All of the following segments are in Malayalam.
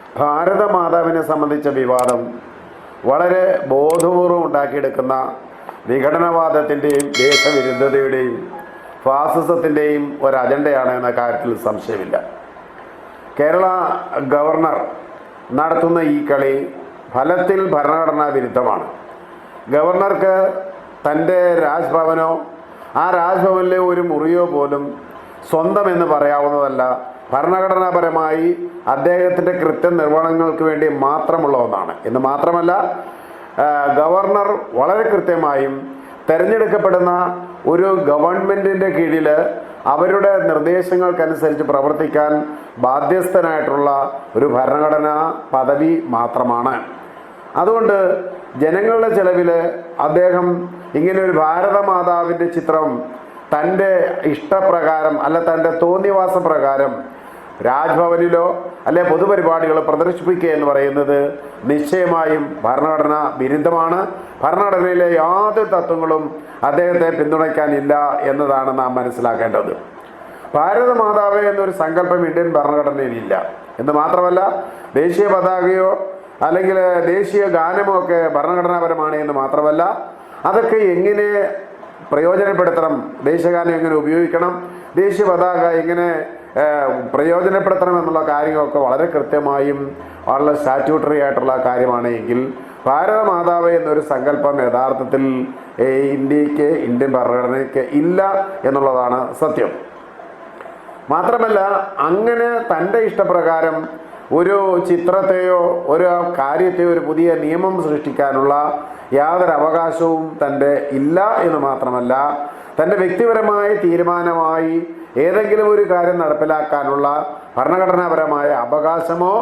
ഭാരതമാതാവിനെ സംബന്ധിച്ച വിവാദം വളരെ ബോധപൂർവം ഉണ്ടാക്കിയെടുക്കുന്ന വിഘടനവാദത്തിന്റെയും ദേശവിരുദ്ധതയുടെയും ഫാസിസത്തിന്റെയും ഒരു അജണ്ടയാണ് എന്ന കാര്യത്തിൽ സംശയമില്ല. കേരള ഗവർണർ നടത്തുന്ന ഈ കളി ഫലത്തിൽ ഭരണഘടനാ വിരുദ്ധമാണ്. ഗവർണർക്ക് തന്റെ രാജ്ഭവനോ ആ രാജ്ഭവനിലെ ഒരു മുറിയോ പോലും സ്വന്തമെന്ന് പറയാവുന്നതല്ല. ഭരണഘടനാപരമായി അദ്ദേഹത്തിന്റെ കൃത്യനിർവഹണങ്ങൾക്ക് വേണ്ടി മാത്രമുള്ള ഒന്നാണ്. എന്ന് മാത്രമല്ല ഗവർണർ വളരെ കൃത്യമായും തിരഞ്ഞെടുക്കപ്പെടുന്ന ഒരു ഗവൺമെന്റിന്റെ കീഴിൽ അവരുടെ നിർദ്ദേശങ്ങൾക്കനുസരിച്ച് പ്രവർത്തിക്കാൻ ബാധ്യസ്ഥനായിട്ടുള്ള ഒരു ഭരണഘടനാ പദവി മാത്രമാണ്. അതുകൊണ്ട് ജനങ്ങളുടെ ചെലവിൽ അദ്ദേഹം ഇങ്ങനെ ഒരു ഭാരതമാതാവിന്റെ ചിത്രം തന്റെ ഇഷ്ടപ്രകാരം അല്ല തന്റെ തോന്നിവാസ പ്രകാരം രാജ്ഭവനിലോ അല്ലെ പൊതുപരിപാടികളോ പ്രദർശിപ്പിക്കുക എന്ന് പറയുന്നത് നിശ്ചയമായും ഭരണഘടന വിരുദ്ധമാണ്. ഭരണഘടനയിലെ യാതൊരു തത്വങ്ങളും അദ്ദേഹത്തെ പിന്തുണയ്ക്കാനില്ല എന്നതാണ് നാം മനസ്സിലാക്കേണ്ടത്. ഭാരതമാതാവ് എന്നൊരു സങ്കല്പം ഇന്ത്യൻ ഭരണഘടനയിലില്ല. എന്ന് മാത്രമല്ല ദേശീയ പതാകയോ അല്ലെങ്കിൽ ദേശീയ ഗാനമോ ഒക്കെ ഭരണഘടനാപരമാണ് എന്ന് മാത്രമല്ല അതൊക്കെ എങ്ങനെ പ്രയോജനപ്പെടുത്തണം? ദേശീയഗാനം എങ്ങനെ ഉപയോഗിക്കണം? ദേശീയ പതാക എങ്ങനെ പ്രയോജനപ്പെടുത്തണം എന്നുള്ള കാര്യങ്ങളൊക്കെ വളരെ കൃത്യമായും വളരെ സ്റ്റാറ്റ്യൂട്ടറി ആയിട്ടുള്ള കാര്യമാണെങ്കിൽ ഭാരത ഭാരതമാതാവ് എന്നൊരു സങ്കല്പം യഥാർത്ഥത്തിൽ ഇന്ത്യയ്ക്ക് ഇന്ത്യൻ ഭരണഘടനയ്ക്ക് ഇല്ല എന്നുള്ളതാണ് സത്യം. മാത്രമല്ല അങ്ങനെ തന്റെ ഇഷ്ടപ്രകാരം ഒരു ചിത്രത്തെയോ ഒരു കാര്യത്തെയോ ഒരു പുതിയ നിയമം സൃഷ്ടിക്കാനുള്ള യാതൊരു അവകാശവും തന്റെ ഇല്ല എന്ന് മാത്രമല്ല തന്റെ വ്യക്തിപരമായ തീരുമാനമായി ഏതെങ്കിലും ഒരു കാര്യം നടപ്പിലാക്കാനുള്ള ഭരണഘടനാപരമായ അവകാശമോ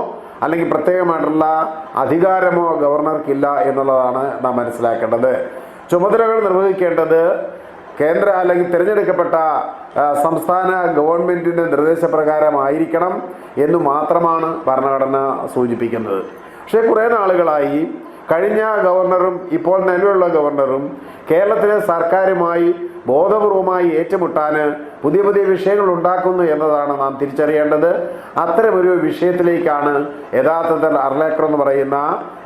അല്ലെങ്കിൽ പ്രത്യേകമായിട്ടുള്ള അധികാരമോ ഗവർണർക്കില്ല എന്നുള്ളതാണ് നാം മനസ്സിലാക്കേണ്ടത്. ചുമതലകൾ നിർവഹിക്കേണ്ടത് കേന്ദ്ര അല്ലെങ്കിൽ തിരഞ്ഞെടുക്കപ്പെട്ട സംസ്ഥാന ഗവൺമെന്റിന്റെ നിർദ്ദേശപ്രകാരമായിരിക്കണം എന്ന് മാത്രമാണ് ഭരണഘടന സൂചിപ്പിക്കുന്നത്. പക്ഷേ കുറേ നാളുകളായി കഴിഞ്ഞ ഗവർണറും ഇപ്പോൾ നിലവിലുള്ള ഗവർണറും കേരളത്തിലെ സർക്കാരുമായി ബോധപൂർവമായി ഏറ്റുമുട്ടാൻ പുതിയ പുതിയ വിഷയങ്ങൾ ഉണ്ടാക്കുന്നു എന്നതാണ് നാം തിരിച്ചറിയേണ്ടത്. അത്തരമൊരു വിഷയത്തിലേക്കാണ് യഥാർത്ഥത്തിൽ അർലേക്കർ എന്ന് പറയുന്ന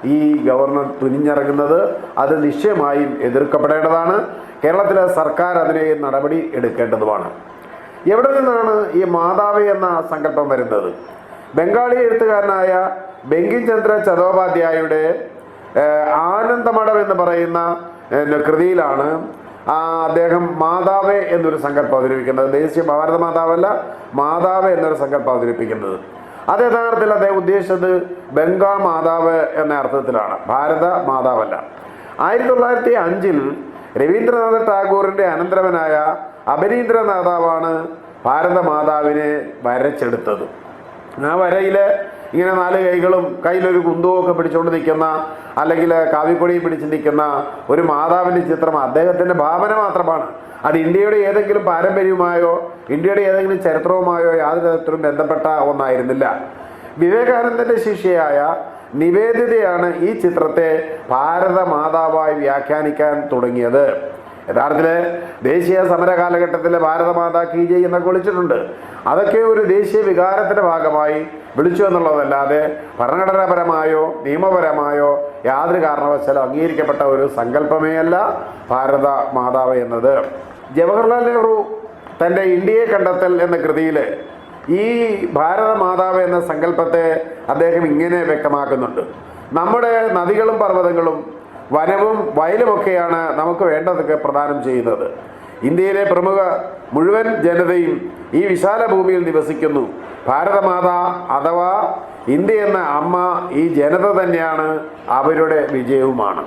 ഈ ഗവർണർ തുനിഞ്ഞിറങ്ങുന്നത് അത് നിശ്ചയമായും എതിർക്കപ്പെടേണ്ടതാണ്. കേരളത്തിലെ സർക്കാർ അതിനെ നടപടി എടുക്കേണ്ടതുമാണ്. എവിടെ നിന്നാണ് ഈ മാതാവ് എന്ന സങ്കല്പം വരുന്നത്? ബംഗാളി എഴുത്തുകാരനായ ബെങ്കി ചന്ദ്ര ചതോപാധ്യായയുടെ ആനന്ദമഠം എന്ന് പറയുന്ന കൃതിയിലാണ്. അദ്ദേഹം മാതാവ് എന്നൊരു സങ്കല്പം അവതരിപ്പിക്കുന്നത്. ദേശീയ ഭാരത മാതാവല്ല മാതാവ് എന്നൊരു സങ്കല്പം അവതരിപ്പിക്കുന്നത്. അത് യഥാർത്ഥത്തിൽ അദ്ദേഹം ഉദ്ദേശിച്ചത് ബംഗാൾ മാതാവ് എന്ന അർത്ഥത്തിലാണ്. ഭാരത മാതാവല്ല. ആയിരത്തി തൊള്ളായിരത്തി അഞ്ചിൽ രവീന്ദ്രനാഥ ടാഗോറിന്റെ അനന്തരവനായ അഭിനീന്ദ്രനാഥാവാണ് ഭാരത മാതാവിനെ വരച്ചെടുത്തത്. ആ വരയിൽ ഇങ്ങനെ നാല് കൈകളും കയ്യിലൊരു കുന്തവും ഒക്കെ പിടിച്ചുകൊണ്ട് നിൽക്കുന്ന അല്ലെങ്കിൽ കാവിക്കൊടിയും പിടിച്ച് നിൽക്കുന്ന ഒരു മാതാവിന്റെ ചിത്രം അദ്ദേഹത്തിന്റെ ഭാവന മാത്രമാണ്. അത് ഇന്ത്യയുടെ ഏതെങ്കിലും പാരമ്പര്യവുമായോ ഇന്ത്യയുടെ ഏതെങ്കിലും ചരിത്രവുമായോ യാതൊരു തരത്തിലും ബന്ധപ്പെട്ട ഒന്നായിരുന്നില്ല. വിവേകാനന്ദന്റെ ശിഷ്യയായ നിവേദിതയാണ് ഈ ചിത്രത്തെ ഭാരത മാതാവായി വ്യാഖ്യാനിക്കാൻ തുടങ്ങിയത്. യഥാർത്ഥത്തിൽ ദേശീയ സമര കാലഘട്ടത്തിലെ ഭാരതമാതാ കീ ജയ് എന്നൊക്കെ വിളിച്ചിട്ടുണ്ട്. അതൊക്കെ ഒരു ദേശീയ വികാരത്തിന്റെ ഭാഗമായി വിളിച്ചു എന്നുള്ളതല്ലാതെ ഭരണഘടനാപരമായോ നിയമപരമായോ യാതൊരു കാരണവശാലും അംഗീകരിക്കപ്പെട്ട ഒരു സങ്കല്പമേ അല്ല ഭാരത മാതാവ് എന്നത്. ജവഹർലാൽ നെഹ്റു തന്റെ ഇന്ത്യയെ കണ്ടെത്തൽ എന്ന കൃതിയിൽ ഈ ഭാരത മാതാവ് എന്ന സങ്കല്പത്തെ അദ്ദേഹം ഇങ്ങനെ വ്യക്തമാക്കുന്നുണ്ട്. നമ്മുടെ നദികളും പർവതങ്ങളും വനവും വയലുമൊക്കെയാണ് നമുക്ക് വേണ്ടതൊക്കെ പ്രദാനം ചെയ്യുന്നത്. ഇന്ത്യയിലെ പ്രമുഖ മുഴുവൻ ജനതയും ഈ വിശാല ഭൂമിയിൽ നിവസിക്കുന്നു. ഭാരതമാത അഥവാ ഇന്ത്യ എന്ന അമ്മ ഈ ജനത തന്നെയാണ് അവരുടെ വിജയവുമാണ്.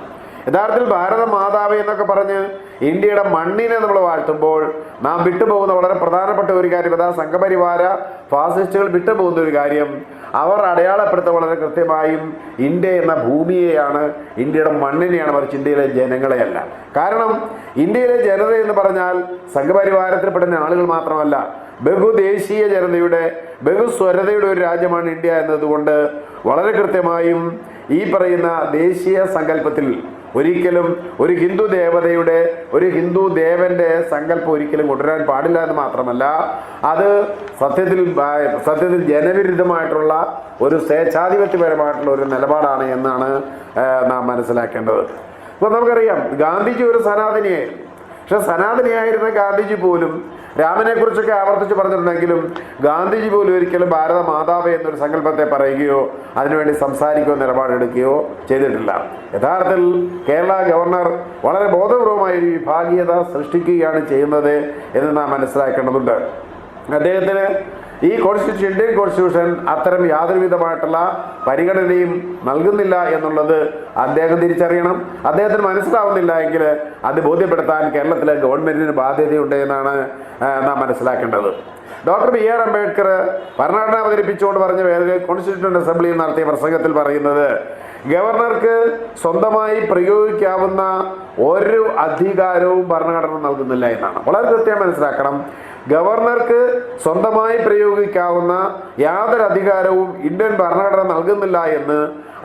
യഥാർത്ഥത്തിൽ ഭാരതമാതാവ് എന്നൊക്കെ പറഞ്ഞ് ഇന്ത്യയുടെ മണ്ണിനെ നമ്മൾ വാഴ്ത്തുമ്പോൾ നാം വിട്ടുപോകുന്ന വളരെ പ്രധാനപ്പെട്ട ഒരു കാര്യം അതാ സംഘപരിവാര ഫാസിസ്റ്റുകൾ വിട്ടുപോകുന്ന ഒരു കാര്യം. അവർ അടയാളപ്പെടുത്ത വളരെ കൃത്യമായും ഇന്ത്യ എന്ന ഭൂമിയെയാണ് ഇന്ത്യയുടെ മണ്ണിനെയാണ് മറിച്ച് ഇന്ത്യയിലെ ജനങ്ങളെയല്ല. കാരണം ഇന്ത്യയിലെ ജനത എന്ന് പറഞ്ഞാൽ സംഘപരിവാരത്തിൽപ്പെടുന്ന ആളുകൾ മാത്രമല്ല ബഹുദേശീയ ജനതയുടെ ബഹുസ്വരതയുടെ ഒരു രാജ്യമാണ് ഇന്ത്യ എന്നതുകൊണ്ട് വളരെ കൃത്യമായും ഈ പറയുന്ന ദേശീയ സങ്കല്പത്തിൽ ഒരിക്കലും ഒരു ഹിന്ദു ദേവതയുടെ ഒരു ഹിന്ദു ദേവന്റെ സങ്കല്പം ഒരിക്കലും കൊണ്ടുവരാൻ പാടില്ല എന്ന് മാത്രമല്ല അത് സത്യത്തിൽ സത്യത്തിൽ ജനവിരുദ്ധമായിട്ടുള്ള ഒരു സ്വേച്ഛാധിപത്യപരമായിട്ടുള്ള ഒരു നിലപാടാണ് എന്നാണ് നാം മനസ്സിലാക്കേണ്ടത്. അപ്പോൾ നമുക്കറിയാം ഗാന്ധിജി ഒരു സനാതനിയായിരുന്നു പക്ഷെ സനാതനിയായിരുന്ന ഗാന്ധിജി പോലും രാമനെ കുറിച്ചൊക്കെ ആവർത്തിച്ച് പറഞ്ഞിട്ടുണ്ടെങ്കിലും ഗാന്ധിജി പോലും ഒരിക്കലും ഭാരത മാതാവ് എന്നൊരു സങ്കല്പത്തെ പറയുകയോ അതിനുവേണ്ടി സംസാരിക്കുകയോ നിലപാടെടുക്കുകയോ ചെയ്തിട്ടില്ല. യഥാർത്ഥത്തിൽ കേരള ഗവർണർ വളരെ ബോധപൂർവമായ ഒരു വിഭാഗീയത സൃഷ്ടിക്കുകയാണ് ചെയ്യുന്നത് എന്ന് നാം മനസ്സിലാക്കേണ്ടതുണ്ട്. അദ്ദേഹത്തിന് ഈ കോൺസ്റ്റിറ്റ്യൂഷൻ ഇന്ത്യൻ കോൺസ്റ്റിറ്റ്യൂഷൻ അത്തരം യാതൊരു വിധമായിട്ടുള്ള പരിഗണനയും നൽകുന്നില്ല എന്നുള്ളത് അദ്ദേഹം തിരിച്ചറിയണം. അദ്ദേഹത്തിന് മനസ്സിലാവുന്നില്ല എങ്കിൽ അത് ബോധ്യപ്പെടുത്താൻ കേരളത്തിലെ ഗവൺമെന്റിന് ബാധ്യതയുണ്ട് എന്നാണ് നാം മനസ്സിലാക്കേണ്ടത്. ഡോക്ടർ ബി ആർ അംബേദ്കർ ഭരണഘടന അവതരിപ്പിച്ചുകൊണ്ട് പറഞ്ഞ വേറെ കോൺസ്റ്റിറ്റ്യൂഷൻ അസംബ്ലിയിൽ നടത്തിയ പ്രസംഗത്തിൽ പറയുന്നത് ഗവർണർക്ക് സ്വന്തമായി പ്രയോഗിക്കാവുന്ന ഒരു അധികാരവും ഭരണഘടന നൽകുന്നില്ല എന്നാണ്. വളരെ കൃത്യം മനസ്സിലാക്കണം. ഗവർണർക്ക് സ്വന്തമായി പ്രയോഗിക്കാവുന്ന യാതൊരു അധികാരവും ഇന്ത്യൻ ഭരണഘടന നൽകുന്നില്ല എന്ന്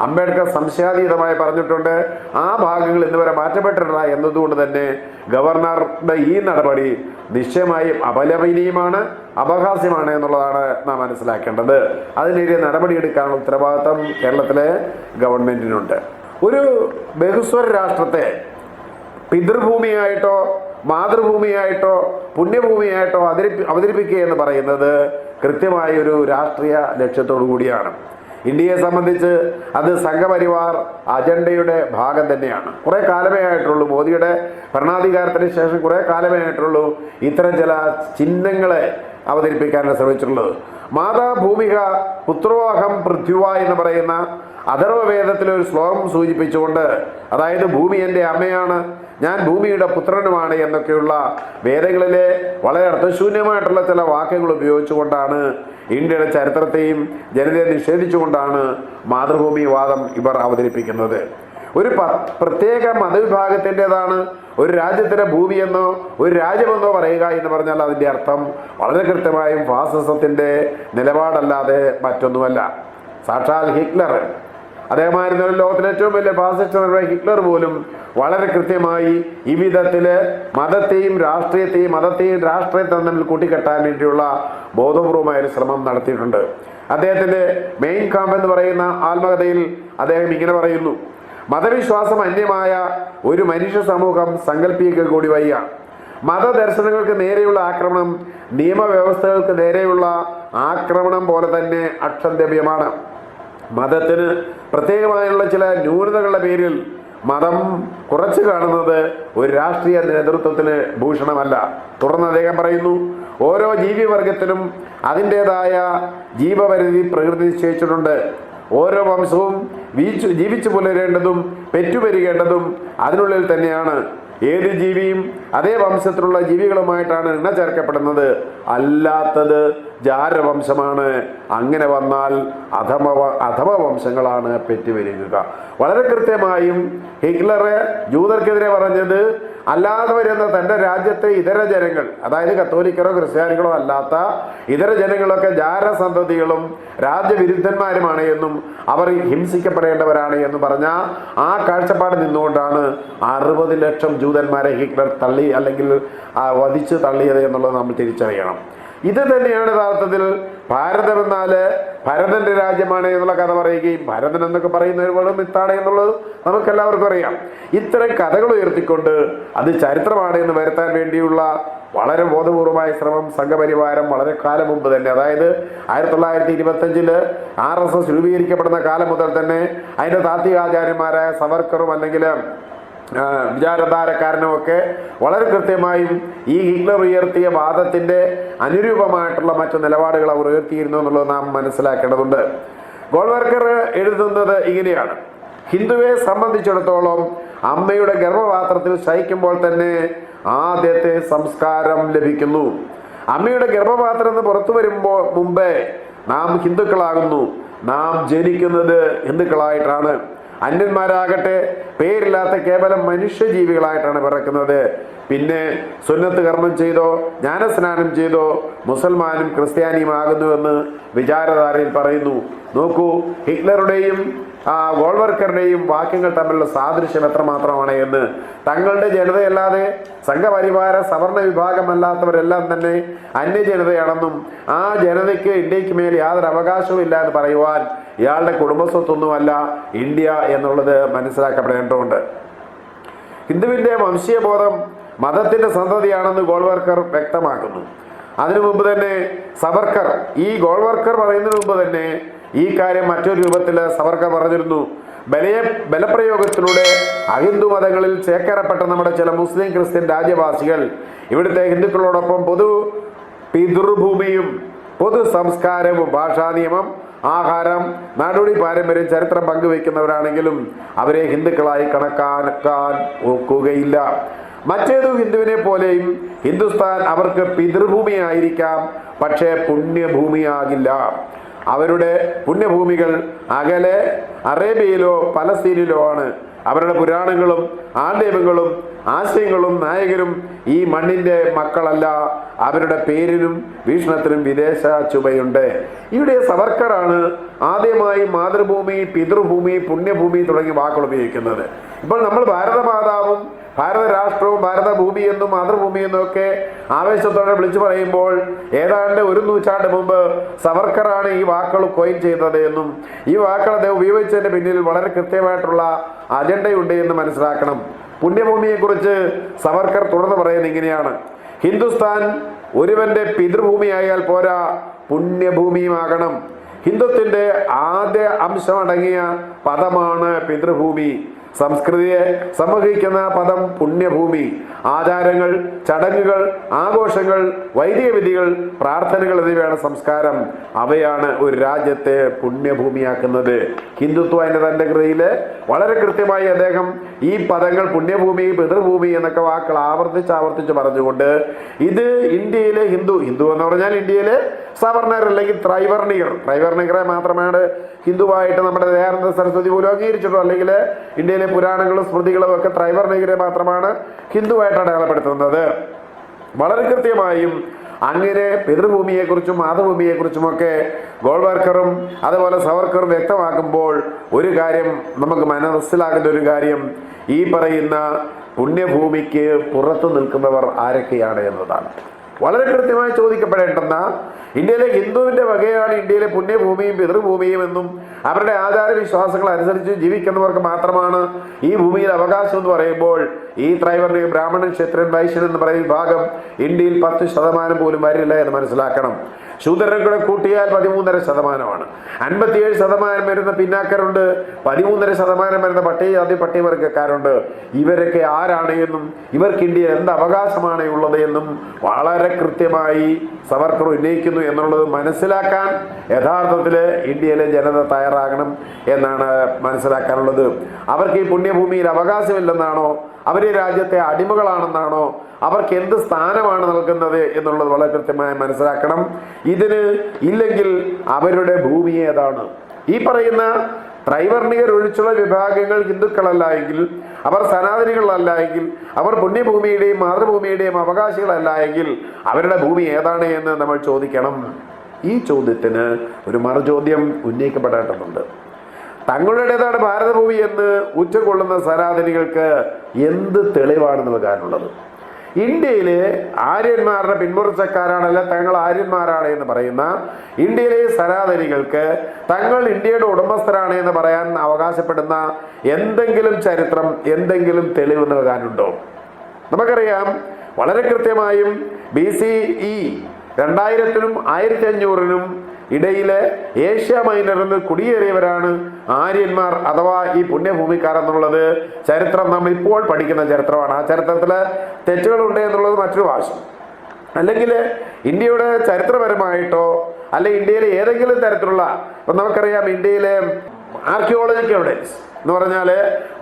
അംബേദ്കർ സംശയാതീതമായി പറഞ്ഞിട്ടുണ്ട്. ആ ഭാഗങ്ങൾ ഇന്നുവരെ മാറ്റപ്പെട്ടിട്ടില്ല എന്നതുകൊണ്ട് തന്നെ ഗവർണറുടെ ഈ നടപടി നിശ്ചയമായും അപലപനീയമാണ് അപഹാസ്യമാണ് എന്നുള്ളതാണ് നാം മനസ്സിലാക്കേണ്ടത്. അതിനെതിരെ നടപടിയെടുക്കാനുള്ള ഉത്തരവാദിത്തം കേരളത്തിലെ ഗവൺമെന്റിനുണ്ട്. ഒരു ബഹുസ്വര രാഷ്ട്രത്തെ പിതൃഭൂമിയായിട്ടോ മാതൃഭൂമിയായിട്ടോ പുണ്യഭൂമിയായിട്ടോ അവതരിപ്പി അവതരിപ്പിക്കുക എന്ന് പറയുന്നത് കൃത്യമായ ഒരു രാഷ്ട്രീയ ലക്ഷ്യത്തോടു കൂടിയാണ്. ഇന്ത്യയെ സംബന്ധിച്ച് അത് സംഘപരിവാർ അജണ്ടയുടെ ഭാഗം തന്നെയാണ്. കുറേ കാലമേ ആയിട്ടുള്ളൂ മോദിയുടെ ഭരണാധികാരത്തിന് ശേഷം കുറേ കാലമേ ആയിട്ടുള്ളൂ ഇത്തരം ചില ചിഹ്നങ്ങളെ അവതരിപ്പിക്കാനാണ് ശ്രമിച്ചിട്ടുള്ളത്. മാതാ ഭൂമിക പുത്രോഹം പൃഥ്വ എന്ന് പറയുന്ന അഥർവവേദത്തിലെ ഒരു ശ്ലോകം സൂചിപ്പിച്ചുകൊണ്ട് അതായത് ഭൂമി എന്റെ അമ്മയാണ് ഞാൻ ഭൂമിയുടെ പുത്രനുമാണ് എന്നൊക്കെയുള്ള വേദങ്ങളിലെ വളരെ അർത്ഥശൂന്യമായിട്ടുള്ള ചില വാക്യങ്ങൾ ഉപയോഗിച്ചുകൊണ്ടാണ് ഇന്ത്യയുടെ ചരിത്രത്തെയും ജനതയെ നിഷേധിച്ചുകൊണ്ടാണ് മാതൃഭൂമി വാദം ഇവർ അവതരിപ്പിക്കുന്നത്. ഒരു പ്രത്യേക മതവിഭാഗത്തിന്റെതാണ് ഒരു രാജ്യത്തിന്റെ ഭൂമിയെന്നോ ഒരു രാജ്യമെന്നോ പറയുക എന്ന് പറഞ്ഞാൽ അതിന്റെ അർത്ഥം വളരെ കൃത്യമായും ഫാസിസത്തിന്റെ നിലപാടല്ലാതെ മറ്റൊന്നുമല്ല. സാക്ഷാൽ ഹിറ്റ്ലർ അദ്ദേഹമായിരുന്നു ലോകത്തിലെ ഏറ്റവും വലിയ ഫാസിസ്റ്റ് ഹിറ്റ്ലർ പോലും വളരെ കൃത്യമായി ഈ വിധത്തിൽ മതത്തെയും രാഷ്ട്രീയത്തെയും മതത്തെയും രാഷ്ട്രീയത്തെയും തമ്മിൽ കൂട്ടിക്കെട്ടാൻ വേണ്ടിയുള്ള ബോധപൂർവമായ ഒരു ശ്രമം നടത്തിയിട്ടുണ്ട്. അദ്ദേഹത്തിന്റെ മെയിൻ കാമ്പ് എന്ന് പറയുന്ന ആത്മകഥയിൽ അദ്ദേഹം ഇങ്ങനെ പറയുന്നു. മതവിശ്വാസം അന്യമായ ഒരു മനുഷ്യ സമൂഹം സങ്കല്പിക്കുക കൂടി വയ്യ. മതദർശനങ്ങൾക്ക് നേരെയുള്ള ആക്രമണം നിയമവ്യവസ്ഥകൾക്ക് നേരെയുള്ള ആക്രമണം പോലെ തന്നെ അക്ഷന്തവ്യമാണ്. മതത്തിന് പ്രത്യേകമായുള്ള ചില ന്യൂനതകളുടെ പേരിൽ മതം കുറച്ച് കാണുന്നത് ഒരു രാഷ്ട്രീയ നേതൃത്വത്തിന് ഭൂഷണമല്ല. തുടർന്ന് അദ്ദേഹം പറയുന്നു ഓരോ ജീവിവർഗത്തിനും അതിന്റെതായ ജീവപരിധി പ്രകൃതി നിശ്ചയിച്ചിട്ടുണ്ട്. ഓരോ വംശവും വീച്ചു ജീവിച്ചു പുലരേണ്ടതും പെറ്റുപെരുകേണ്ടതും അതിനുള്ളിൽ തന്നെയാണ്. ഏത് ജീവിയും അതേ വംശത്തിലുള്ള ജീവികളുമായിട്ടാണ് എണ്ണ ചേർക്കപ്പെടുന്നത് അല്ലാത്തത് ജാരവംശമാണ്. അങ്ങനെ വന്നാൽ അധമ അധമ വംശങ്ങളാണ് പെറ്റുവരിക വളരെ കൃത്യമായും ഹിറ്റ്ലർ ജൂതർക്കെതിരെ പറഞ്ഞത് അല്ലാതെ വരുന്ന തന്റെ രാജ്യത്തെ ഇതര ജനങ്ങൾ അതായത് കത്തോലിക്കരോ ക്രിസ്ത്യാനികളോ അല്ലാത്ത ഇതര ജനങ്ങളൊക്കെ ജാരസന്തതികളും രാജ്യവിരുദ്ധന്മാരുമാണ് എന്നും അവർ ഹിംസിക്കപ്പെടേണ്ടവരാണ് എന്ന് പറഞ്ഞ ആ കാഴ്ചപ്പാട് നിന്നുകൊണ്ടാണ് അറുപത് ലക്ഷം ജൂതന്മാരെ ഹിറ്റ്ലർ തള്ളി അല്ലെങ്കിൽ വധിച്ച് തള്ളിയത് എന്നുള്ളത് നമ്മൾ തിരിച്ചറിയണം. ഇത് തന്നെയാണ് യഥാർത്ഥത്തിൽ ഭാരതം എന്നാൽ ഭരതന്റെ രാജ്യമാണ് എന്നുള്ള കഥ പറയുകയും ഭരതൻ എന്നൊക്കെ പറയുന്ന ഒരു വെറും മിത്താണ് എന്നുള്ളത് നമുക്കെല്ലാവർക്കും അറിയാം. ഇത്തരം കഥകൾ ഉയർത്തിക്കൊണ്ട് അത് ചരിത്രമാണ് എന്ന് വരുത്താൻ വേണ്ടിയുള്ള വളരെ ബോധപൂർവമായ ശ്രമം സംഘപരിവാരം വളരെ കാലം മുമ്പ് തന്നെ. അതായത് ആയിരത്തി തൊള്ളായിരത്തി ഇരുപത്തഞ്ചിൽ ആർ എസ് എസ് രൂപീകരിക്കപ്പെടുന്ന കാലം മുതൽ തന്നെ അതിന്റെ താത്വികാചാര്യന്മാരായ സവർക്കറും അല്ലെങ്കിൽ ആ, വിചാരധാരക്കാരനും ഒക്കെ വളരെ കൃത്യമായും ഈ ഹിറ്റ്ലർ ഉയർത്തിയ വാദത്തിന്റെ അനുരൂപമായിട്ടുള്ള മറ്റു നിലപാടുകൾ അവർ ഉയർത്തിയിരുന്നു എന്നുള്ളത് നാം മനസ്സിലാക്കേണ്ടതുണ്ട്. ഗോൾവർക്കർ എഴുതുന്നത് ഇങ്ങനെയാണ്. ഹിന്ദുവെ സംബന്ധിച്ചിടത്തോളം അമ്മയുടെ ഗർഭപാത്രത്തിൽ ശയിക്കുമ്പോൾ തന്നെ ആദ്യത്തെ സംസ്കാരം ലഭിക്കുന്നു. അമ്മയുടെ ഗർഭപാത്രം പുറത്തു വരുമ്പോൾ മുമ്പേ നാം ഹിന്ദുക്കളാകുന്നു. നാം ജനിക്കുന്നത് ഹിന്ദുക്കളായിട്ടാണ്. അന്യന്മാരാകട്ടെ പേരില്ലാത്ത കേവലം മനുഷ്യജീവികളായിട്ടാണ് പിറക്കുന്നത്. പിന്നെ സുന്നത്ത് കർമ്മം ചെയ്തോ ജ്ഞാനസ്നാനം ചെയ്തോ മുസൽമാനും ക്രിസ്ത്യാനിയും ആകുന്നുവെന്ന് വിചാരധാരയിൽ പറയുന്നു. നോക്കൂ ഹിറ്റ്ലറുടെയും ആ ഗോൾവർക്കറുടെയും വാക്യങ്ങൾ തമ്മിലുള്ള സാദൃശ്യം എത്രമാത്രമാണ് എന്ന് തങ്ങളുടെ ജനതയല്ലാതെ സംഘപരിവാര സവർണ വിഭാഗമല്ലാത്തവരെല്ലാം തന്നെ അന്യജനതയാണെന്നും ആ ജനതയ്ക്ക് ഇന്ത്യയ്ക്ക് മേൽ യാതൊരു അവകാശവും ഇല്ല എന്ന് പറയുവാൻ ഇയാളുടെ കുടുംബസ്വത്തൊന്നുമല്ല ഇന്ത്യ എന്നുള്ളത് മനസ്സിലാക്കപ്പെടേണ്ടതുണ്ട്. ഹിന്ദുവിന്റെ വംശീയബോധം മതത്തിന്റെ സന്തതിയാണെന്ന് ഗോൾവർക്കർ വ്യക്തമാക്കുന്നു. അതിനു മുമ്പ് തന്നെ സവർക്കർ ഈ ഗോൾവർക്കർ പറയുന്നതിന് മുമ്പ് തന്നെ ഈ കാര്യം മറ്റൊരു രൂപത്തിൽ സവർക്കർ പറഞ്ഞിരുന്നു. ബലയ ബലപ്രയോഗത്തിലൂടെ അഹിന്ദു മതങ്ങളിൽ ചേക്കേറപ്പെട്ട നമ്മുടെ ചില മുസ്ലിം ക്രിസ്ത്യൻ രാജ്യവാസികൾ ഇവിടുത്തെ ഹിന്ദുക്കളോടൊപ്പം പൊതു പിതൃഭൂമിയും പൊതു സംസ്കാരവും ഭാഷാ നിയമം ആഹാരം നാടോടി പാരമ്പര്യം ചരിത്രം പങ്കുവയ്ക്കുന്നവരാണെങ്കിലും അവരെ ഹിന്ദുക്കളായി കണക്കാക്കാൻ ഒക്കുകയില്ല. മറ്റേതു ഹിന്ദുവിനെ പോലെയും ഹിന്ദുസ്ഥാൻ അവർക്ക് പിതൃഭൂമിയായിരിക്കാം പക്ഷേ പുണ്യഭൂമിയാകില്ല. അവരുടെ പുണ്യഭൂമികൾ അകലെ അറേബ്യയിലോ പലസ്തീനിലോ ആണ്. അവരുടെ പുരാണങ്ങളും ആൾദൈവങ്ങളും ആശയങ്ങളും നായകരും ഈ മണ്ണിന്റെ മക്കളല്ല. അവരുടെ പേരിനും വീക്ഷണത്തിനും വിദേശ ചുമയുണ്ട്. ഇവിടെ സവർക്കറാണ് ആദ്യമായി മാതൃഭൂമി പിതൃഭൂമി പുണ്യഭൂമി തുടങ്ങിയ വാക്കുകൾ ഉപയോഗിക്കുന്നത്. ഇപ്പോൾ നമ്മൾ ഭാരതമാതാവും ഭാരത രാഷ്ട്രവും ഭാരതഭൂമി എന്നും മാതൃഭൂമി എന്നും ഒക്കെ ആവേശത്തോടെ വിളിച്ചു പറയുമ്പോൾ ഏതാണ്ട് ഒരു നൂറ്റാണ്ട് മുമ്പ് സവർക്കറാണ് ഈ വാക്കുകൾ കോയിൻ ചെയ്തത് എന്നും ഈ വാക്കുകൾ അദ്ദേഹം ഉപയോഗിച്ചതിന്റെ പിന്നിൽ വളരെ കൃത്യമായിട്ടുള്ള അജണ്ടയുണ്ട് എന്ന് മനസ്സിലാക്കണം. പുണ്യഭൂമിയെക്കുറിച്ച് സവർക്കർ തുടർന്ന് പറയുന്നത് ഇങ്ങനെയാണ്. ഹിന്ദുസ്ഥാൻ ഒരുവന്റെ പിതൃഭൂമിയായാൽ പോരാ പുണ്യഭൂമിയുമാകണം. ഹിന്ദുത്വത്തിന്റെ ആദ്യ അംശമടങ്ങിയ പദമാണ് പിതൃഭൂമി. സംസ്കൃതിയെ സംവഹിക്കുന്ന പദം പുണ്യഭൂമി. ആചാരങ്ങൾ ചടങ്ങുകൾ ആഘോഷങ്ങൾ വൈദിക വിധികൾ പ്രാർത്ഥനകൾ എന്നിവയാണ് സംസ്കാരം. അവയാണ് ഒരു രാജ്യത്തെ പുണ്യഭൂമിയാക്കുന്നത്. ഹിന്ദുത്വ എന്ന തന്റെ കൃതിയിൽ വളരെ കൃത്യമായി അദ്ദേഹം ഈ പദങ്ങൾ പുണ്യഭൂമി പിതൃഭൂമി എന്നൊക്കെ വാക്കുകൾ ആവർത്തിച്ച് ആവർത്തിച്ച് പറഞ്ഞുകൊണ്ട് ഇത് ഇന്ത്യയിലെ ഹിന്ദു. ഹിന്ദു എന്ന് പറഞ്ഞാൽ ഇന്ത്യയിലെ സവർണർ അല്ലെങ്കിൽ ത്രൈവർണികർ ത്രൈവർണികരെ മാത്രമാണ് ഹിന്ദുവായിട്ട് നമ്മുടെ ദയാനന്ദ സരസ്വതി പോലും അംഗീകരിച്ചിട്ടുള്ളൂ അല്ലെങ്കിൽ ഇന്ത്യയിലെ പുരാണങ്ങളും സ്മൃതികളും ഒക്കെ ത്രൈവർണികരെ മാത്രമാണ് ഹിന്ദുവായിട്ട് അടയാളപ്പെടുത്തുന്നത്. വളരെ കൃത്യമായും അങ്ങനെ പിതൃഭൂമിയെക്കുറിച്ചും മാതൃഭൂമിയെക്കുറിച്ചുമൊക്കെ ഗോൾവർക്കറും അതുപോലെ സവർക്കറും വ്യക്തമാക്കുമ്പോൾ ഒരു കാര്യം നമുക്ക് മനസ്സിലാകുന്ന ഒരു കാര്യം ഈ പറയുന്ന പുണ്യഭൂമിക്ക് പുറത്തു നിൽക്കുന്നവർ ആരൊക്കെയാണ് എന്നതാണ്. വളരെ കൃത്യമായി ചോദിക്കപ്പെടേണ്ടെന്ന ഇന്ത്യയിലെ ഹിന്ദുവിന്റെ വകയാണ് ഇന്ത്യയിലെ പുണ്യഭൂമിയും പിതൃഭൂമിയും എന്നും അവരുടെ ആചാര വിശ്വാസങ്ങൾ അനുസരിച്ച് ജീവിക്കുന്നവർക്ക് മാത്രമാണ് ഈ ഭൂമിയിൽ അവകാശം എന്ന് പറയുമ്പോൾ ഈ ത്രൈവർണ ബ്രാഹ്മണൻ ക്ഷത്രിയൻ വൈശ്യൻ എന്ന് പറയുന്ന വിഭാഗം ഇന്ത്യയിൽ പത്ത് ശതമാനം പോലും വരില്ല എന്ന് മനസ്സിലാക്കണം. ശൂദ്രനെ കൂടെ കൂട്ടിയാൽ പതിമൂന്നര ശതമാനമാണ്. അൻപത്തിയേഴ് ശതമാനം വരുന്ന പിന്നാക്കരുണ്ട്. പതിമൂന്നര ശതമാനം വരുന്ന പട്ടികജാതി പട്ടികവർഗക്കാരുണ്ട്. ഇവരൊക്കെ ആരാണ് എന്നും ഇവർക്ക് ഇന്ത്യയിൽ എന്ത് അവകാശമാണ് ഉള്ളത് എന്നും വളരെ കൃത്യമായി സവർക്കർ ഉന്നയിക്കുന്നു എന്നുള്ളത് മനസ്സിലാക്കാൻ യഥാർത്ഥത്തിൽ ഇന്ത്യയിലെ ജനത തയ്യാറാകണം എന്നാണ് മനസ്സിലാക്കാനുള്ളത്. അവർക്ക് ഈ പുണ്യഭൂമിയിൽ അവകാശമില്ലെന്നാണോ അവർ രാജ്യത്തെ അടിമകളാണെന്നാണോ? അവർക്ക് എന്ത് സ്ഥാനമാണ് നൽകുന്നത് എന്നുള്ളത് വളരെ കൃത്യമായി മനസ്സിലാക്കണം. ഇതിന് ഇല്ലെങ്കിൽ അവരുടെ ഭൂമി ഏതാണ്? ഈ പറയുന്ന ത്രൈവർണികർ ഒഴിച്ചുള്ള വിഭാഗങ്ങൾ ഹിന്ദുക്കളല്ല എങ്കിൽ അവർ സനാതനികളല്ല എങ്കിൽ അവർ പുണ്യഭൂമിയുടെയും മാതൃഭൂമിയുടെയും അവകാശികളല്ല എങ്കിൽ അവരുടെ ഭൂമി ഏതാണ് എന്ന് നമ്മൾ ചോദിക്കണം. ഈ ചോദ്യത്തിന് ഒരു മറുചോദ്യം ഉന്നയിക്കപ്പെടേണ്ടതുണ്ട്. തങ്ങളുടേതാണ് ഭാരതഭൂമി എന്ന് ഉച്ചകൊള്ളുന്ന സനാതനികൾക്ക് എന്ത് തെളിവാണ് നൽകാനുള്ളത് ഇന്ത്യയിലെ ആര്യന്മാരുടെ പിന്മുറച്ചക്കാരാണല്ല തങ്ങൾ ആര്യന്മാരാണ് എന്ന് പറയുന്ന ഇന്ത്യയിലെ സനാതനികൾക്ക് തങ്ങൾ ഇന്ത്യയുടെ ഉടമസ്ഥരാണ് എന്ന് പറയാൻ അവകാശപ്പെടുന്ന എന്തെങ്കിലും ചരിത്രം എന്തെങ്കിലും തെളിവ് നൽകാനുണ്ടോ നമുക്കറിയാം വളരെ കൃത്യമായും ബി സി ഇ രണ്ടായിരത്തിനും ആയിരത്തി അഞ്ഞൂറിനും ഇടയിലെ ഏഷ്യ മൈനറിൽ കുടിയേറിയവരാണ് ആര്യന്മാർ അഥവാ ഈ പുണ്യഭൂമിക്കാർ എന്നുള്ളത്. ചരിത്രം നമ്മൾ ഇപ്പോൾ പഠിക്കുന്ന ചരിത്രമാണ്. ആ ചരിത്രത്തിൽ തെറ്റുകളുണ്ട് എന്നുള്ളത് മറ്റൊരു വാശം. അല്ലെങ്കിൽ ഇന്ത്യയുടെ ചരിത്രപരമായിട്ടോ അല്ലെ ഇന്ത്യയിലെ ഏതെങ്കിലും തരത്തിലുള്ള ഇപ്പം നമുക്കറിയാം ഇന്ത്യയിലെ ആർക്കിയോളജിക്കൽ എവിഡൻസ് എന്ന് പറഞ്ഞാൽ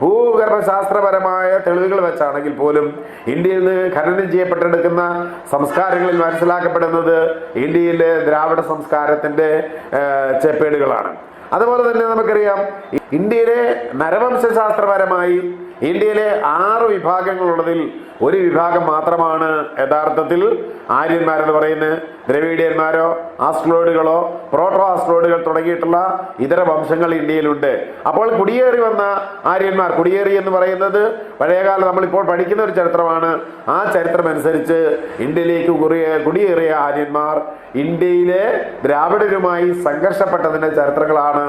ഭൂഗർഭശാസ്ത്രപരമായ തെളിവുകൾ വെച്ചാണെങ്കിൽ പോലും ഇന്ത്യയിൽ നിന്ന് ഖനനം ചെയ്യപ്പെട്ടെടുക്കുന്ന സംസ്കാരങ്ങളിൽ മനസ്സിലാക്കപ്പെടുന്നത് ഇന്ത്യയിലെ ദ്രാവിഡ സംസ്കാരത്തിന്റെ ചെപ്പേടുകളാണ്. അതുപോലെ തന്നെ നമുക്കറിയാം ഇന്ത്യയിലെ നരവംശശാസ്ത്രപരമായി ഇന്ത്യയിലെ ആറ് വിഭാഗങ്ങളുള്ളതിൽ ഒരു വിഭാഗം മാത്രമാണ് യഥാർത്ഥത്തിൽ ആര്യന്മാരെന്ന് പറയുന്നത്. ദ്രവീഡിയന്മാരോ ആസ്ട്രോയിഡുകളോ പ്രോട്ടോ ആസ്ട്രോയിഡുകൾ തുടങ്ങിയിട്ടുള്ള ഇതര വംശങ്ങൾ ഇന്ത്യയിലുണ്ട്. അപ്പോൾ കുടിയേറി വന്ന ആര്യന്മാർ കുടിയേറി എന്ന് പറയുന്നത് പഴയകാലം നമ്മളിപ്പോൾ പഠിക്കുന്ന ഒരു ചരിത്രമാണ്. ആ ചരിത്രമനുസരിച്ച് ഇന്ത്യയിലേക്ക് കുടിയേറിയ ആര്യന്മാർ ഇന്ത്യയിലെ ദ്രാവിഡരുമായി സംഘർഷപ്പെട്ടതിന്റെ ചരിത്രങ്ങളാണ്.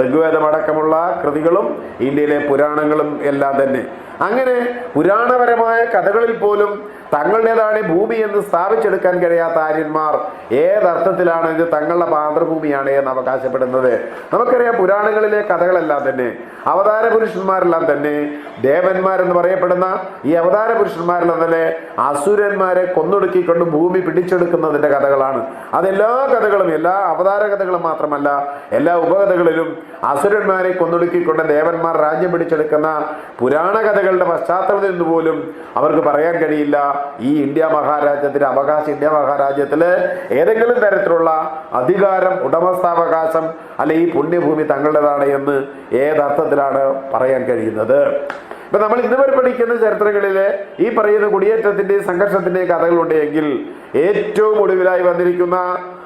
ഋഗ്വേദമടക്കമുള്ള കൃതികളും ഇന്ത്യയിലെ പുരാണങ്ങളും എല്ലാം തന്നെ. അങ്ങനെ പുരാണപരമായ കഥകളിൽ പോലും തങ്ങളുടേതാണ് ഭൂമി എന്ന് സ്ഥാപിച്ചെടുക്കാൻ കഴിയാത്ത ആര്യന്മാർ ഏതർത്ഥത്തിലാണ് ഇത് തങ്ങളുടെ മാതൃഭൂമിയാണ് എന്ന് അവകാശപ്പെടുന്നത്. നമുക്കറിയാം പുരാണങ്ങളിലെ കഥകളെല്ലാം തന്നെ അവതാര പുരുഷന്മാരെല്ലാം തന്നെ ദേവന്മാരെന്ന് പറയപ്പെടുന്ന ഈ അവതാര പുരുഷന്മാരെല്ലാം തന്നെ അസുരന്മാരെ കൊന്നൊടുക്കിക്കൊണ്ട് ഭൂമി പിടിച്ചെടുക്കുന്നതിന്റെ കഥകളാണ്. അതെല്ലാ കഥകളും എല്ലാ അവതാര കഥകളും മാത്രമല്ല എല്ലാ ഉപകഥകളിലും അസുരന്മാരെ കൊന്നൊടുക്കിക്കൊണ്ട് ദേവന്മാർ രാജ്യം പിടിച്ചെടുക്കുന്ന പുരാണ കഥകളുടെ പശ്ചാത്തലത്തിൽ നിന്ന് പോലും അവർക്ക് പറയാൻ കഴിയില്ല. ഈ ഇന്ത്യ മഹാരാജ്യത്തിന്റെ അവകാശം ഇന്ത്യ മഹാരാജ്യത്തിൽ ഏതെങ്കിലും തരത്തിലുള്ള അധികാരം ഉടമസ്ഥാവകാശം അല്ലെ ഈ പുണ്യഭൂമി തങ്ങളുടേതാണ് എന്ന് ഏതർത്ഥത്തിലാണ് പറയാൻ കഴിയുന്നത്? ഇപ്പൊ നമ്മൾ ഇന്നുവരെ പഠിക്കുന്ന ചരിത്രങ്ങളിൽ ഈ പറയുന്ന കുടിയേറ്റത്തിന്റെയും സംഘർഷത്തിന്റെയും കഥകളുണ്ടെങ്കിൽ ഏറ്റവും ഒടുവിലായി വന്നിരിക്കുന്ന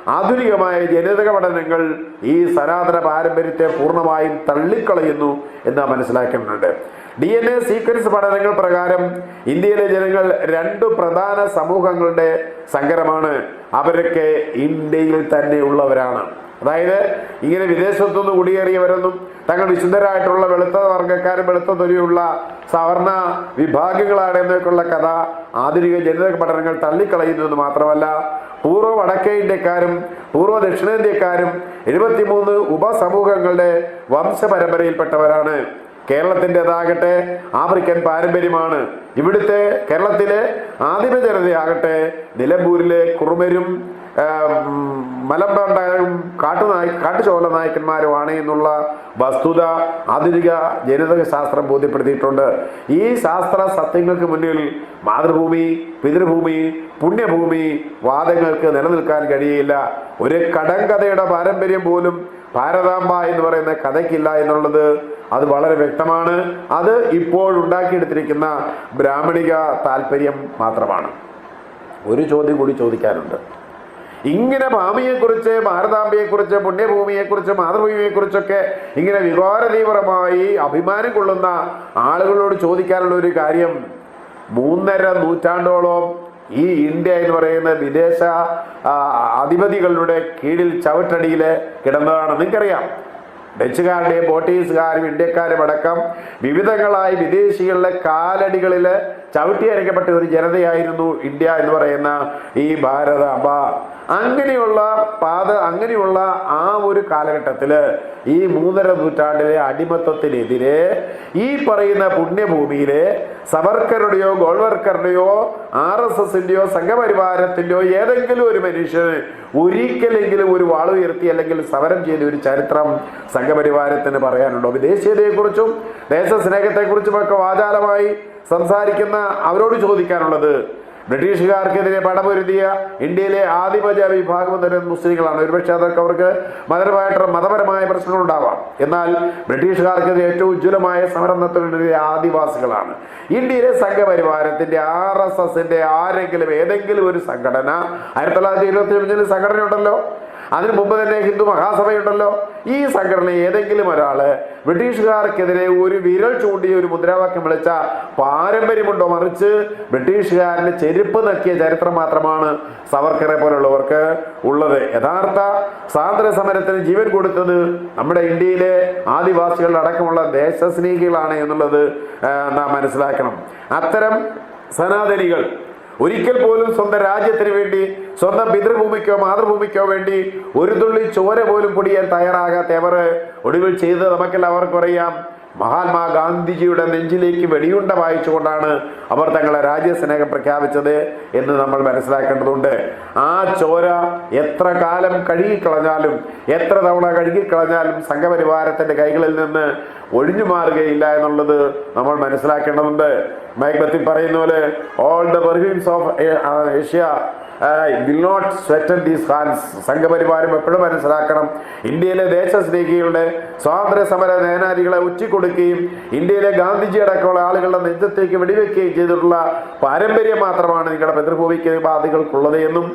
ആധുനികമായ ജനിതക പഠനങ്ങൾ ഈ സനാതന പാരമ്പര്യത്തെ പൂർണമായും തള്ളിക്കളയുന്നു എന്ന് മനസ്സിലാക്കുന്നുണ്ട് ഡി എൻ എ സീക്വൻസ് പഠനങ്ങൾ പ്രകാരം ഇന്ത്യയിലെ ജനങ്ങൾ രണ്ട് പ്രധാന സമൂഹങ്ങളുടെ സങ്കരമാണ്. അവരൊക്കെ ഇന്ത്യയിൽ തന്നെ ഉള്ളവരാണ്. അതായത് ഇങ്ങനെ വിദേശത്തുനിന്ന് കുടിയേറിയവരൊന്നും തങ്ങൾ വിശുദ്ധരായിട്ടുള്ള വെളുത്ത വർഗക്കാരും വെളുത്ത തൊലിയുള്ള സവർണ വിഭാഗങ്ങളാണ് എന്നൊക്കെയുള്ള കഥ ആധുനിക ജനിതക പഠനങ്ങൾ തള്ളിക്കളയുന്നു എന്ന് മാത്രമല്ല പൂർവ വടക്കേ ഇന്ത്യക്കാരും പൂർവ ദക്ഷിണേന്ത്യക്കാരും എഴുപത്തിമൂന്ന് ഉപസമൂഹങ്ങളുടെ വംശപരമ്പരയിൽപ്പെട്ടവരാണ്. കേരളത്തിന്റെതാകട്ടെ ആഫ്രിക്കൻ പാരമ്പര്യമാണ്. ഇവിടുത്തെ കേരളത്തിലെ ആദിമ ജനതയാകട്ടെ നിലമ്പൂരിലെ കുറുമരും മലമ്പണ്ടായും കാട്ടുനായി കാട്ടുചോല നായക്കന്മാരുമാണ് എന്നുള്ള വസ്തുത ആധുനിക ജനിതക ശാസ്ത്രം ബോധ്യപ്പെടുത്തിയിട്ടുണ്ട്. ഈ ശാസ്ത്ര സത്യങ്ങൾക്ക് മുന്നിൽ മാതൃഭൂമി പിതൃഭൂമി പുണ്യഭൂമി വാദങ്ങൾക്ക് നിലനിൽക്കാൻ കഴിയില്ല. ഒരു കടങ്കഥയുടെ പാരമ്പര്യം പോലും ഭാരതാംബ എന്ന് പറയുന്ന കഥയ്ക്കില്ല എന്നുള്ളത് അത് വളരെ വ്യക്തമാണ്. അത് ഇപ്പോൾ ഉണ്ടാക്കിയെടുത്തിരിക്കുന്ന ബ്രാഹ്മണിക താല്പര്യം മാത്രമാണ്. ഒരു ചോദ്യം കൂടി ചോദിക്കാനുണ്ട്. ഇങ്ങനെ ഭാമിയെക്കുറിച്ച് ഭാരതാംബയെക്കുറിച്ച് പുണ്യഭൂമിയെക്കുറിച്ച് മാതൃഭൂമിയെക്കുറിച്ചൊക്കെ ഇങ്ങനെ വികാരതീവ്രമായി അഭിമാനം കൊള്ളുന്ന ആളുകളോട് ചോദിക്കാനുള്ള ഒരു കാര്യം. മൂന്നര നൂറ്റാണ്ടോളം ഈ ഇന്ത്യ എന്ന് പറയുന്ന വിദേശ അധിപതികളുടെ കീഴിൽ ചവിട്ടടിയിൽ കിടന്നതാണ്. നിങ്ങൾക്കറിയാം ഡച്ചുകാരുടെയും പോർട്ടുഗീസുകാരും ഇന്ത്യക്കാരും അടക്കം വിവിധങ്ങളായി വിദേശികളുടെ കാലടികളിൽ ചവിട്ടിയരയ്ക്കപ്പെട്ട ഒരു ജനതയായിരുന്നു ഇന്ത്യ എന്ന് പറയുന്ന ഈ ഭാരതാംബ അങ്ങനെയുള്ള പാത അങ്ങനെയുള്ള ആ ഒരു കാലഘട്ടത്തിൽ ഈ മൂന്നര നൂറ്റാണ്ടിലെ അടിമത്തത്തിനെതിരെ ഈ പറയുന്ന പുണ്യഭൂമിയിലെ സവർക്കറുടെയോ ഗോൾവർക്കറുടെയോ ആർ എസ് എസിന്റെയോ സംഘപരിവാരത്തിന്റെയോ ഏതെങ്കിലും ഒരു മനുഷ്യന് ഒരിക്കലെങ്കിലും ഒരു വാൾ ഉയർത്തി അല്ലെങ്കിൽ സമരം ചെയ്ത ഒരു ചരിത്രം സംഘപരിവാരത്തിന് പറയാനുണ്ടോ? വിദേശീയതയെക്കുറിച്ചും ദേശസ്നേഹത്തെക്കുറിച്ചും ഒക്കെ വാചാലമായി സംസാരിക്കുന്ന അവരോട് ചോദിക്കാനുള്ളത് ബ്രിട്ടീഷുകാർക്കെതിരെ പടപൊരുതിയ ഇന്ത്യയിലെ ആദിപജ വിഭാഗം തന്നെ മുസ്ലിങ്ങളാണ്. ഒരുപക്ഷെ അതൊക്കെ അവർക്ക് മതപരമായിട്ട് മതപരമായ പ്രശ്നങ്ങൾ ഉണ്ടാവാം. എന്നാൽ ബ്രിട്ടീഷുകാർക്കെതിരെ ഏറ്റവും ഉജ്ജ്വലമായ സമരം ആദിവാസികളാണ്. ഇന്ത്യയിലെ സംഘപരിവാരത്തിന്റെ ആർ എസ് എസിന്റെ ആരെങ്കിലും ഏതെങ്കിലും ഒരു സംഘടന ആയിരത്തി തൊള്ളായിരത്തി ഇരുപത്തി അഞ്ചിൽ സംഘടന ഉണ്ടല്ലോ അതിനു മുമ്പ് തന്നെ ഹിന്ദു മഹാസഭയുണ്ടല്ലോ. ഈ സംഘടന ഏതെങ്കിലും ഒരാൾ ബ്രിട്ടീഷുകാർക്കെതിരെ ഒരു വിരൽ ചൂണ്ടി ഒരു മുദ്രാവാക്യം വിളിച്ച പാരമ്പര്യമുണ്ടോ മറിച്ച്? ബ്രിട്ടീഷുകാരന് ചെരുപ്പ് നക്കിയ ചരിത്രം മാത്രമാണ് സവർക്കറെ പോലുള്ളവർക്ക് ഉള്ളത്. യഥാർത്ഥ സ്വാതന്ത്ര്യ സമരത്തിന് ജീവൻ കൊടുത്തത് നമ്മുടെ ഇന്ത്യയിലെ ആദിവാസികളുടെ അടക്കമുള്ള ദേശസ്നേഹികളാണ് എന്നുള്ളത് നാം മനസ്സിലാക്കണം. അത്തരം സനാതനികൾ ഒരിക്കൽ പോലും സ്വന്തം രാജ്യത്തിന് വേണ്ടി സ്വന്തം പിതൃഭൂമിക്കോ മാതൃഭൂമിക്കോ വേണ്ടി ഒരു തുള്ളി ചോര പോലും പൊടിയാൻ തയ്യാറാകാത്തവർ ഒടുവിൽ ചെയ്ത് നമുക്കെല്ലാവർക്കും അറിയാം. മഹാത്മാഗാന്ധിജിയുടെ നെഞ്ചിലേക്ക് വെടിയുണ്ട വായിച്ചുകൊണ്ടാണ് അവർ തങ്ങളെ രാജ്യസ്നേഹം പ്രഖ്യാപിച്ചത് എന്ന് നമ്മൾ മനസ്സിലാക്കേണ്ടതുണ്ട്. ആ ചോര എത്ര കാലം കഴുകിക്കളഞ്ഞാലും എത്ര തവണ കഴുകിക്കളഞ്ഞാലും സംഘപരിവാരത്തിന്റെ കൈകളിൽ നിന്ന് ഒഴിഞ്ഞു മാറുകയില്ല എന്നുള്ളത് നമ്മൾ മനസ്സിലാക്കേണ്ടതുണ്ട്. മൈബത്തിൽ പറയുന്ന പോലെ all the perfumes of Asia will not sweeten these hands. സംഘപരിവാരം എപ്പോഴും മനസ്സിലാക്കണം. ഇന്ത്യയിലെ ദേശസ്നേഹികളുടെ സ്വാതന്ത്ര്യ സമര നേനാരികളെ ഉച്ചിക്കൊടുക്കുകയും ഇന്ത്യയിലെ ഗാന്ധിജി അടക്കമുള്ള ആളുകളുടെ നെഞ്ചത്തേക്ക് വെടിവെക്കുകയും ചെയ്തിട്ടുള്ള പാരമ്പര്യം മാത്രമാണ് നിങ്ങളുടെ പിതൃഭൂമിക്ക് ബാധികൾക്കുള്ളത് എന്നും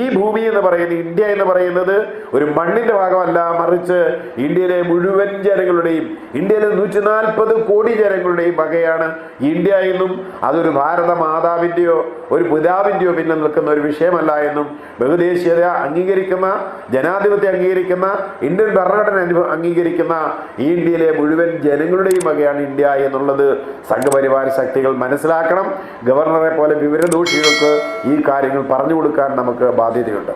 ഈ ഭൂമി എന്ന് പറയുന്നത് ഇന്ത്യ എന്ന് പറയുന്നത് ഒരു മണ്ണിന്റെ ഭാഗമല്ല. മറിച്ച് ഇന്ത്യയിലെ മുഴുവൻ ജനങ്ങളുടെയും ഇന്ത്യയിലെ നൂറ്റി നാൽപ്പത് കോടി ജനങ്ങളുടെയും വകയാണ് ഇന്ത്യ എന്നും അതൊരു ഭാരത മാതാവിന്റെയോ ഒരു പിതാവിന്റെയോ പിന്നെ നിൽക്കുന്ന ഒരു വിഷയമല്ല എന്നും ബഹുദേശീയത അംഗീകരിക്കുന്ന ജനാധിപത്യം അംഗീകരിക്കുന്ന ഇന്ത്യൻ ഭരണഘടന അംഗീകരിക്കുന്ന ഈ ഇന്ത്യയിലെ മുഴുവൻ ജനങ്ങളുടെയും വകയാണ് ഇന്ത്യ എന്നുള്ളത് സംഘപരിവാര ശക്തികൾ മനസ്സിലാക്കണം. ഗവർണറെ പോലെ വിവരദോഷികൾക്ക് ഈ കാര്യങ്ങൾ പറഞ്ഞു കൊടുക്കാൻ നമുക്ക് ബാധ്യതയുണ്ട്.